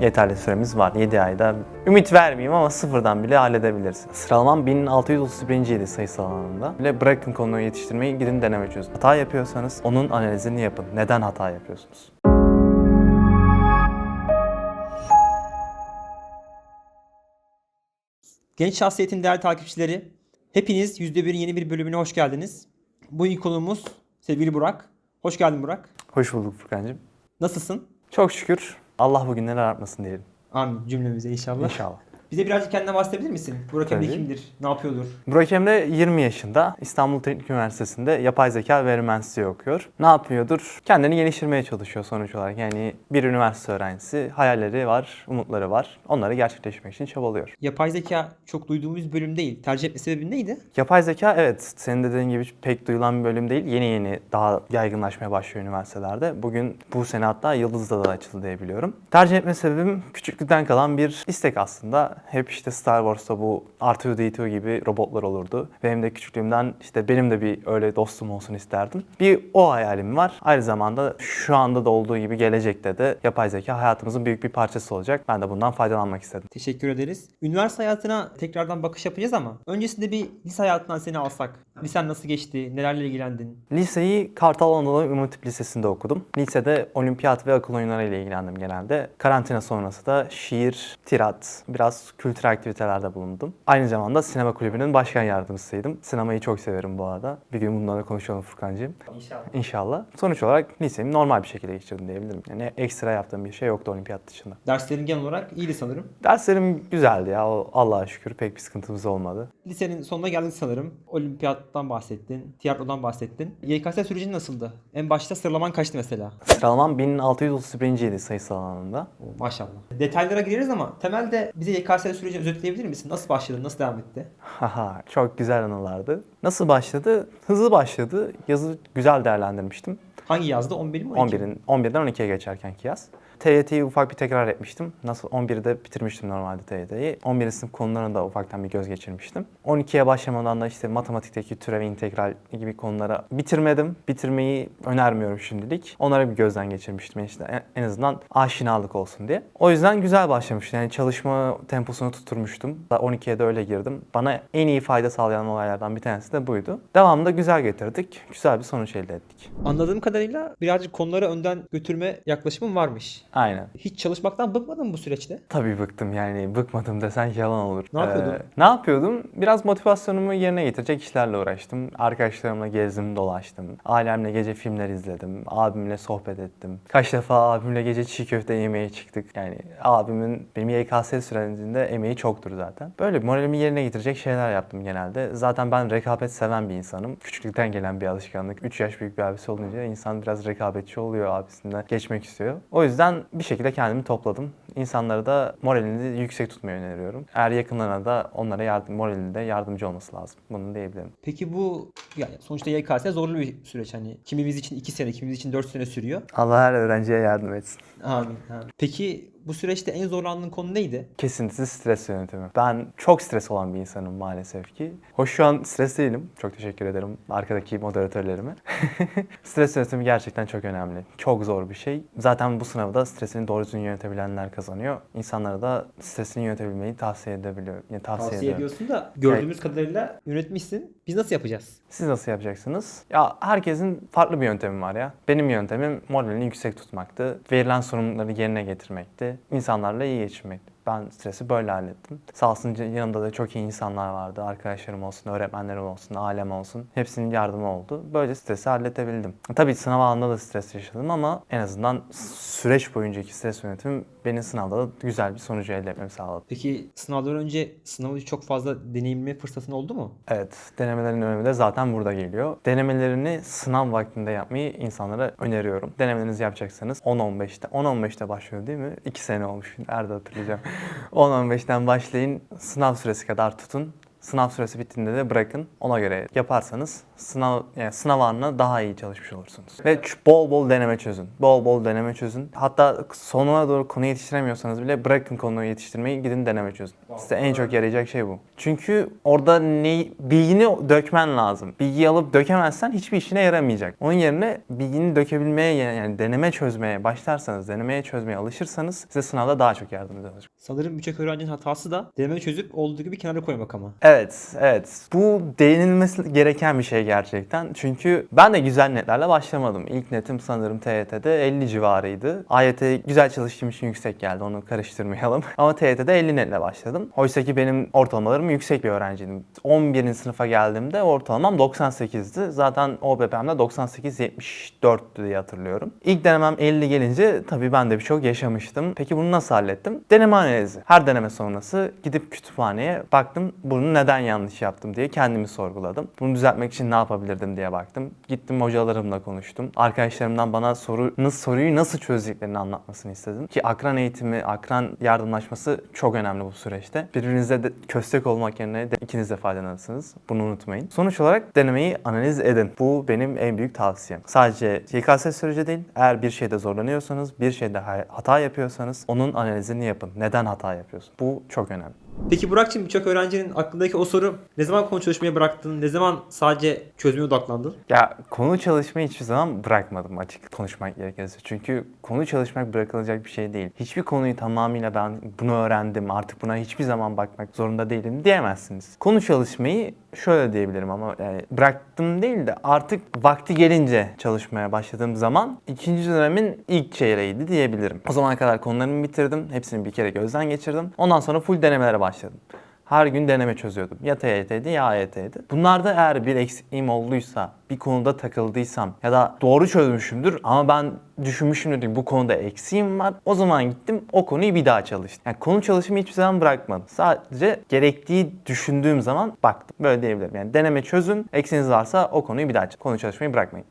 yeterli süremiz var. 7 ayda ümit vermeyeyim ama sıfırdan bile halledebilirsin. Sıralamam 1631. ydi sayısal alanında. Bile bırakın konuyu yetiştirmeyi gidin deneme çözün. Hata yapıyorsanız onun analizini yapın. Neden hata yapıyorsunuz? Genç Şahsiyet'in değerli takipçileri, hepiniz %1'in yeni bir bölümüne hoş geldiniz. Bu ilk konuğumuz sevgili Burak. Hoş geldin Burak. Hoş bulduk Furkan'cığım. Nasılsın? Çok şükür Allah bugünleri artmasın diyelim. Amin cümlemize inşallah. İnşallah. Bize birazcık kendinden bahsedebilir misin? Burak Emre Tabii. kimdir? Ne yapıyordur? Burak Emre 20 yaşında İstanbul Teknik Üniversitesi'nde yapay zeka ve veri mühendisliği okuyor. Ne yapıyordur? Kendini geliştirmeye çalışıyor sonuç olarak. Yani bir üniversite öğrencisi hayalleri var, umutları var. Onları gerçekleştirmek için çabalıyor. Yapay zeka çok duyduğumuz bölüm değil. Tercih etme sebebin neydi? Yapay zeka evet senin de dediğin gibi pek duyulan bir bölüm değil. Yeni yeni daha yaygınlaşmaya başlıyor üniversitelerde. Bugün bu sene hatta Yıldız'da da açıldı diye biliyorum. Tercih etme sebebim küçüklükten kalan bir istek aslında. Hep işte Star Wars'ta bu R2-D2 gibi robotlar olurdu. Benim de küçüklüğümden işte benim de bir öyle dostum olsun isterdim. Bir o hayalim var. Aynı zamanda şu anda da olduğu gibi gelecekte de yapay zeka hayatımızın büyük bir parçası olacak. Ben de bundan faydalanmak istedim. Teşekkür ederiz. Üniversite hayatına tekrardan bakış yapacağız ama öncesinde bir lise hayatından seni alsak. Lisen nasıl geçti? Nelerle ilgilendin? Liseyi Kartal Anadolu Ümit Lisesi'nde okudum. Lisede olimpiyat ve akıl oyunları ile ilgilendim genelde. Karantina sonrası da şiir, tirat, biraz kültürel aktivitelerde bulundum. Aynı zamanda sinema kulübünün başkan yardımcısıydım. Sinemayı çok severim bu arada. Bir gün bunları konuşalım Furkan'cığım. İnşallah. İnşallah. Sonuç olarak lisemi normal bir şekilde geçirdim diyebilirim. Yani ekstra yaptığım bir şey yoktu olimpiyat dışında. Derslerin genel olarak iyiydi sanırım. Derslerim güzeldi ya. Allah'a şükür pek bir sıkıntımız olmadı. Lisenin sonuna geldik sanırım. Olimpiyattan bahsettin, tiyatrodan bahsettin. YKS süreci nasıldı? En başta sıralaman kaçtı mesela? Sıralamam 1631. ydi sayısal alanında. Maşallah. Detaylara gireriz ama temelde bize YKS sürecini özetleyebilir misin? Nasıl başladı, nasıl devam etti? Haha çok güzel anılardı. Nasıl başladı? Hızlı başladı. Yazı güzel değerlendirmiştim. Hangi yazdı? 11 mi? 12 mi? 11'in 11'den 12'ye geçerkenki yaz. TYT'yi ufak bir tekrar etmiştim. Nasıl 11'de bitirmiştim normalde TYT'yi. 11. sınıf konularına da ufaktan bir göz geçirmiştim. 12'ye başlamadan da işte matematikteki türev, integral gibi konulara bitirmedim. Bitirmeyi önermiyorum şimdilik. Onlara bir gözden geçirmiştim işte en- azından aşinalık olsun diye. O yüzden güzel başlamıştı. Yani çalışma temposunu tutturmuştum. Daha 12'ye de öyle girdim. Bana en iyi fayda sağlayan olaylardan bir tanesi de buydu. Devamında güzel getirdik. Güzel bir sonuç elde ettik. Anladığım kadarıyla birazcık konuları önden götürme yaklaşımın varmış. Aynen. Hiç çalışmaktan bıkmadın mı bu süreçte? Tabii bıktım yani bıkmadım desen yalan olur. Ne yapıyordun? Ee, ne yapıyordum? Biraz motivasyonumu yerine getirecek işlerle uğraştım. Arkadaşlarımla gezdim, dolaştım. Ailemle gece filmler izledim. Abimle sohbet ettim. Kaç defa abimle gece çiğ köfte yemeye çıktık. Yani abimin benim YKS sürecinde emeği çoktur zaten. Böyle moralimi yerine getirecek şeyler yaptım genelde. Zaten ben rekabet seven bir insanım. Küçüklükten gelen bir alışkanlık. 3 yaş büyük bir abisi olunca insan biraz rekabetçi oluyor abisinden geçmek istiyor. O yüzden bir şekilde kendimi topladım. İnsanlara da moralini yüksek tutmayı öneriyorum. Eğer yakınlarına da onlara yardım, moralinde yardımcı olması lazım. Bunu diyebilirim. Peki bu yani sonuçta YKS zorlu bir süreç hani kimimiz için 2 sene, kimimiz için 4 sene sürüyor. Allah her öğrenciye yardım etsin. Amin. amin. Peki bu süreçte en zorlandığın konu neydi? Kesintisiz stres yönetimi. Ben çok stres olan bir insanım maalesef ki. Hoş şu an stres değilim. Çok teşekkür ederim arkadaki moderatörlerime. stres yönetimi gerçekten çok önemli. Çok zor bir şey. Zaten bu sınavda stresini doğru düzgün yönetebilenler kazanıyor. İnsanlara da stresini yönetebilmeyi tavsiye edebiliyorum. Yani tavsiye, Tavsiye ediyorsun da gördüğümüz kadarıyla yönetmişsin. Biz nasıl yapacağız? Siz nasıl yapacaksınız? Ya herkesin farklı bir yöntemi var ya. Benim yöntemim moralini yüksek tutmaktı. Verilen sorumlulukları yerine getirmekti. İnsanlarla iyi geçirmekti. Ben stresi böyle hallettim. Sağ olsun yanımda da çok iyi insanlar vardı. Arkadaşlarım olsun, öğretmenlerim olsun, ailem olsun. Hepsinin yardımı oldu. Böyle stresi halledebildim. Tabii sınav anında da stres yaşadım ama en azından süreç boyuncaki stres yönetimim beni sınavda da güzel bir sonucu elde etmemi sağladı. Peki sınavdan önce sınavı çok fazla deneyimleme fırsatın oldu mu? Evet, denemelerin önemi de zaten burada geliyor. Denemelerini sınav vaktinde yapmayı insanlara öneriyorum. Denemelerinizi yapacaksanız 10-15'te, 10-15'te başlıyor değil mi? 2 sene olmuş, nerede hatırlayacağım. 10-15'ten başlayın, sınav süresi kadar tutun. Sınav süresi bittiğinde de bırakın. Ona göre yaparsanız sınav yani sınav anına daha iyi çalışmış olursunuz. Ve bol bol deneme çözün. Bol bol deneme çözün. Hatta sonuna doğru konu yetiştiremiyorsanız bile bırakın konuyu yetiştirmeyi gidin deneme çözün. Size en çok yarayacak şey bu. Çünkü orada ne bilgini dökmen lazım. Bilgiyi alıp dökemezsen hiçbir işine yaramayacak. Onun yerine bilgini dökebilmeye yani deneme çözmeye başlarsanız, denemeye çözmeye alışırsanız size sınavda daha çok yardımcı olacak. Sanırım birçok öğrencinin hatası da deneme çözüp olduğu gibi kenara koymak ama. Evet, evet. Bu değinilmesi gereken bir şey gerçekten. Çünkü ben de güzel netlerle başlamadım. İlk netim sanırım TYT'de 50 civarıydı. AYT güzel çalıştığım için yüksek geldi. Onu karıştırmayalım. Ama TYT'de 50 netle başladım. Oysa ki benim ortalamalarım yüksek bir öğrenciydim. 11. sınıfa geldiğimde ortalamam 98'di. Zaten OBP'mde 98-74'tü diye hatırlıyorum. İlk denemem 50 gelince tabii ben de birçok yaşamıştım. Peki bunu nasıl hallettim? Deneme analizi. Her deneme sonrası gidip kütüphaneye baktım bunu neden yanlış yaptım diye kendimi sorguladım. Bunu düzeltmek için ne yapabilirdim diye baktım. Gittim hocalarımla konuştum. Arkadaşlarımdan bana soru, nasıl soruyu nasıl çözdüklerini anlatmasını istedim. Ki akran eğitimi, akran yardımlaşması çok önemli bu süreçte. Birbirinize de köstek olmak yerine de ikiniz de faydalanırsınız. Bunu unutmayın. Sonuç olarak denemeyi analiz edin. Bu benim en büyük tavsiyem. Sadece YKS süreci değil, eğer bir şeyde zorlanıyorsanız, bir şeyde ha- hata yapıyorsanız onun analizini yapın. Neden hata yapıyorsun? Bu çok önemli. Peki Burak'cığım birçok öğrencinin aklındaki o soru ne zaman konu çalışmaya bıraktın? Ne zaman sadece çözmeye odaklandın? Ya konu çalışmayı hiçbir zaman bırakmadım açık konuşmak gerekirse. Çünkü konu çalışmak bırakılacak bir şey değil. Hiçbir konuyu tamamıyla ben bunu öğrendim artık buna hiçbir zaman bakmak zorunda değilim diyemezsiniz. Konu çalışmayı şöyle diyebilirim ama yani bıraktım değil de artık vakti gelince çalışmaya başladığım zaman ikinci dönemin ilk çeyreğiydi diyebilirim. O zamana kadar konularımı bitirdim. Hepsini bir kere gözden geçirdim. Ondan sonra full denemelere başladım. Her gün deneme çözüyordum. Ya TYT'ydi ya AYT'ydi. Bunlarda eğer bir eksiğim olduysa, bir konuda takıldıysam ya da doğru çözmüşümdür ama ben düşünmüşümdür ki bu konuda eksiğim var. O zaman gittim o konuyu bir daha çalıştım. Yani konu çalışımı hiçbir zaman bırakmadım. Sadece gerektiği düşündüğüm zaman baktım. Böyle diyebilirim. Yani deneme çözün. Eksiğiniz varsa o konuyu bir daha çalışın. Konu çalışmayı bırakmayın.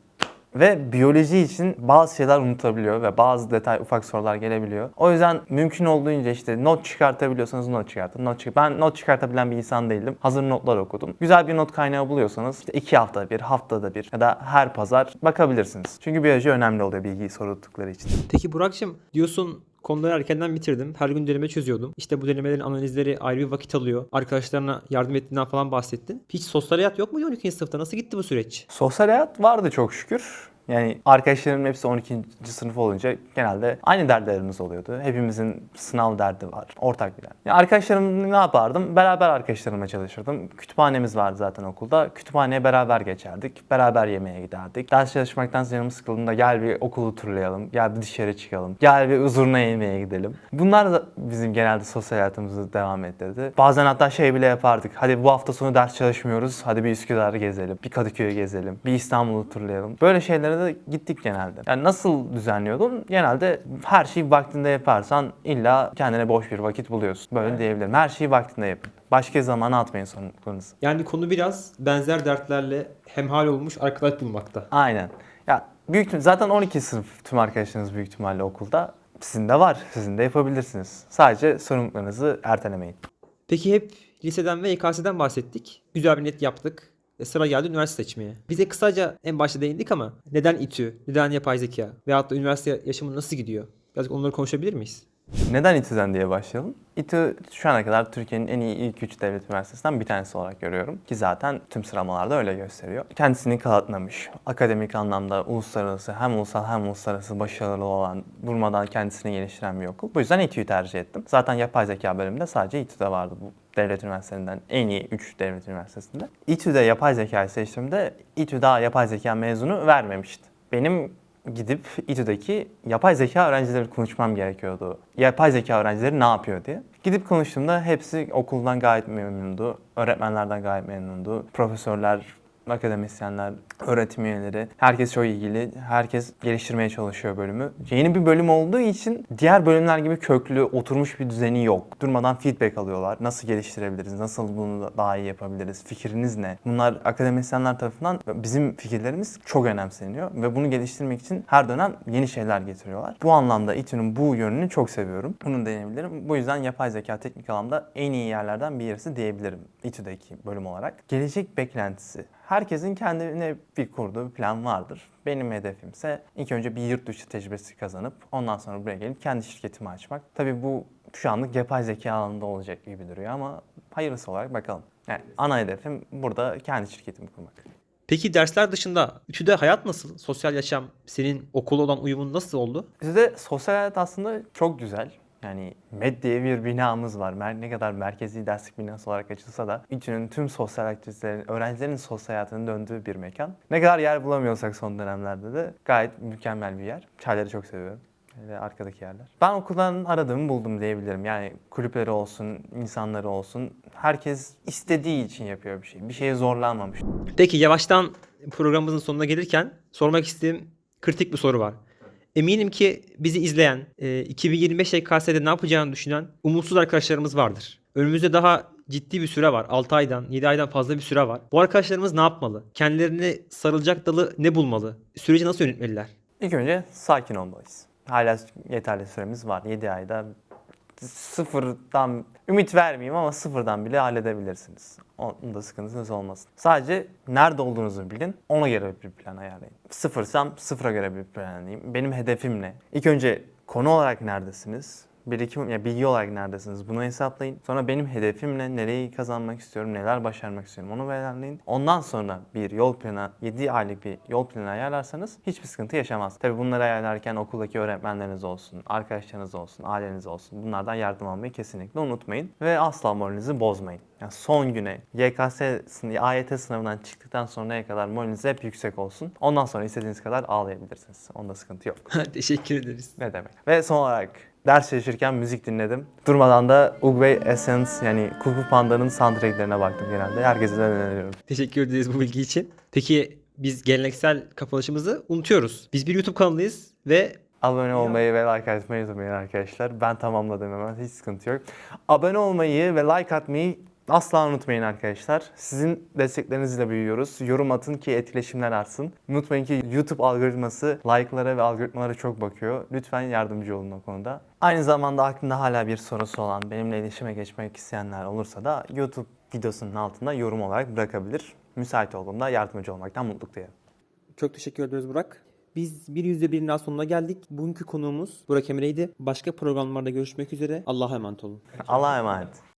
Ve biyoloji için bazı şeyler unutabiliyor ve bazı detay ufak sorular gelebiliyor. O yüzden mümkün olduğunca işte not çıkartabiliyorsanız not çıkartın. Not çık ben not çıkartabilen bir insan değildim. Hazır notlar okudum. Güzel bir not kaynağı buluyorsanız işte iki haftada bir, haftada bir ya da her pazar bakabilirsiniz. Çünkü biyoloji önemli oluyor bilgiyi sordukları için. Peki Burak'cığım diyorsun konuları erkenden bitirdim. Her gün deneme çözüyordum. İşte bu denemelerin analizleri ayrı bir vakit alıyor. Arkadaşlarına yardım ettiğinden falan bahsettin. Hiç sosyal hayat yok muydu 12. sınıfta? Nasıl gitti bu süreç? Sosyal hayat vardı çok şükür. Yani arkadaşlarımın hepsi 12. sınıf olunca genelde aynı dertlerimiz oluyordu. Hepimizin sınav derdi var. Ortak bir dert. Yani arkadaşlarım ne yapardım? Beraber arkadaşlarımla çalışırdım. Kütüphanemiz vardı zaten okulda. Kütüphaneye beraber geçerdik. Beraber yemeğe giderdik. Ders çalışmaktan canımız sıkıldığında gel bir okulu turlayalım. Gel bir dışarı çıkalım. Gel bir uzurna yemeğe gidelim. Bunlar da bizim genelde sosyal hayatımızı devam ettirdi. Bazen hatta şey bile yapardık. Hadi bu hafta sonu ders çalışmıyoruz. Hadi bir Üsküdar'ı gezelim. Bir Kadıköy'ü gezelim. Bir İstanbul'u turlayalım. Böyle de gittik genelde. Yani nasıl düzenliyordum? Genelde her şeyi vaktinde yaparsan illa kendine boş bir vakit buluyorsun. Böyle diyebilirim. Her şeyi vaktinde yapın. Başka zamana atmayın sorumluluklarınızı. Yani konu biraz benzer dertlerle hemhal olmuş arkadaş bulmakta. Aynen. Ya büyük zaten 12 sınıf tüm arkadaşlarınız büyük ihtimalle okulda. Sizin de var. Sizin de yapabilirsiniz. Sadece sorumluluklarınızı ertelemeyin. Peki hep liseden ve YKS'den bahsettik. Güzel bir net yaptık. Sıra geldi üniversite seçmeye. Bize kısaca en başta değindik ama neden İTÜ, neden yapay zeka veyahut da üniversite yaşamı nasıl gidiyor? Birazcık onları konuşabilir miyiz? Neden İTÜ'den diye başlayalım? İTÜ şu ana kadar Türkiye'nin en iyi ilk 3 devlet üniversitesinden bir tanesi olarak görüyorum. Ki zaten tüm sıralamalarda öyle gösteriyor. Kendisini kanıtlamış. Akademik anlamda uluslararası hem ulusal hem uluslararası başarılı olan, durmadan kendisini geliştiren bir okul. Bu yüzden İTÜ'yü tercih ettim. Zaten yapay zeka bölümünde sadece İTÜ'de vardı bu devlet üniversitelerinden en iyi 3 devlet üniversitesinde. İTÜ'de yapay zekayı seçtiğimde İTÜ daha yapay zeka mezunu vermemişti. Benim gidip İTÜ'deki yapay zeka öğrencileri konuşmam gerekiyordu. Yapay zeka öğrencileri ne yapıyor diye. Gidip konuştuğumda hepsi okuldan gayet memnundu. Öğretmenlerden gayet memnundu. Profesörler, akademisyenler, öğretim üyeleri, herkes çok ilgili. Herkes geliştirmeye çalışıyor bölümü. Yeni bir bölüm olduğu için diğer bölümler gibi köklü, oturmuş bir düzeni yok. Durmadan feedback alıyorlar. Nasıl geliştirebiliriz? Nasıl bunu daha iyi yapabiliriz? Fikriniz ne? Bunlar akademisyenler tarafından bizim fikirlerimiz çok önemseniyor ve bunu geliştirmek için her dönem yeni şeyler getiriyorlar. Bu anlamda İTÜ'nün bu yönünü çok seviyorum. Bunu deneyebilirim. Bu yüzden yapay zeka teknik alanda en iyi yerlerden bir yerisi diyebilirim İTÜ'deki bölüm olarak. Gelecek beklentisi. Herkesin kendine bir kurduğu bir plan vardır. Benim hedefimse ilk önce bir yurt dışı tecrübesi kazanıp ondan sonra buraya gelip kendi şirketimi açmak. Tabii bu şu anlık yapay zeka alanında olacak gibi duruyor ama hayırlısı olarak bakalım. Yani ana hedefim burada kendi şirketimi kurmak. Peki dersler dışında ütüde hayat nasıl? Sosyal yaşam senin okula olan uyumun nasıl oldu? Bizde sosyal hayat aslında çok güzel. Yani MED diye bir binamız var. Mer- Ne kadar merkezi derslik binası olarak açılsa da İTÜ'nün tüm sosyal aktivitelerin, öğrencilerin sosyal hayatının döndüğü bir mekan. Ne kadar yer bulamıyorsak son dönemlerde de gayet mükemmel bir yer. Çayları çok seviyorum. Ve arkadaki yerler. Ben okuldan aradığımı buldum diyebilirim. Yani kulüpleri olsun, insanları olsun. Herkes istediği için yapıyor bir şey. Bir şeye zorlanmamış. Peki yavaştan programımızın sonuna gelirken sormak istediğim kritik bir soru var. Eminim ki bizi izleyen, e, 2025 YKS'de ne yapacağını düşünen umutsuz arkadaşlarımız vardır. Önümüzde daha ciddi bir süre var. 6 aydan, 7 aydan fazla bir süre var. Bu arkadaşlarımız ne yapmalı? Kendilerini sarılacak dalı ne bulmalı? Süreci nasıl yönetmeliler? İlk önce sakin olmalıyız. Hala yeterli süremiz var. 7 ayda sıfırdan, ümit vermeyeyim ama sıfırdan bile halledebilirsiniz. Onda sıkıntınız olmasın. Sadece nerede olduğunuzu bilin, ona göre bir plan ayarlayın. Sıfırsam sıfıra göre bir plan ayarlayayım. Benim hedefim ne? İlk önce konu olarak neredesiniz? Birikim, ya bilgi olarak neredesiniz? Bunu hesaplayın. Sonra benim hedefim ne? Nereyi kazanmak istiyorum? Neler başarmak istiyorum? Onu belirleyin. Ondan sonra bir yol planı, 7 aylık bir yol planı ayarlarsanız hiçbir sıkıntı yaşamaz. Tabii bunları ayarlarken okuldaki öğretmenleriniz olsun, arkadaşlarınız olsun, aileniz olsun. Bunlardan yardım almayı kesinlikle unutmayın. Ve asla moralinizi bozmayın. Yani son güne, YKS, AYT sınavından çıktıktan sonraya kadar moraliniz hep yüksek olsun. Ondan sonra istediğiniz kadar ağlayabilirsiniz. Onda sıkıntı yok. Teşekkür ederiz. Ne demek. Ve son olarak ders çalışırken müzik dinledim. Durmadan da Ugway Essence yani Kung Fu Panda'nın soundtracklerine baktım genelde. Herkese de öneriyorum. Teşekkür ederiz bu bilgi için. Peki biz geleneksel kapanışımızı unutuyoruz. Biz bir YouTube kanalıyız ve Abone olmayı ve like atmayı unutmayın arkadaşlar. Ben tamamladım hemen. Hiç sıkıntı yok. Abone olmayı ve like atmayı asla unutmayın arkadaşlar. Sizin desteklerinizle büyüyoruz. Yorum atın ki etkileşimler artsın. Unutmayın ki YouTube algoritması like'lara ve algoritmalara çok bakıyor. Lütfen yardımcı olun o konuda. Aynı zamanda aklında hala bir sorusu olan, benimle iletişime geçmek isteyenler olursa da YouTube videosunun altında yorum olarak bırakabilir. Müsait olduğumda yardımcı olmaktan mutluluk duyarım. Çok teşekkür ederiz Burak. Biz bir yüzde birinin daha sonuna geldik. Bugünkü konuğumuz Burak Emre'ydi. Başka programlarda görüşmek üzere. Allah'a emanet olun. Allah'a emanet.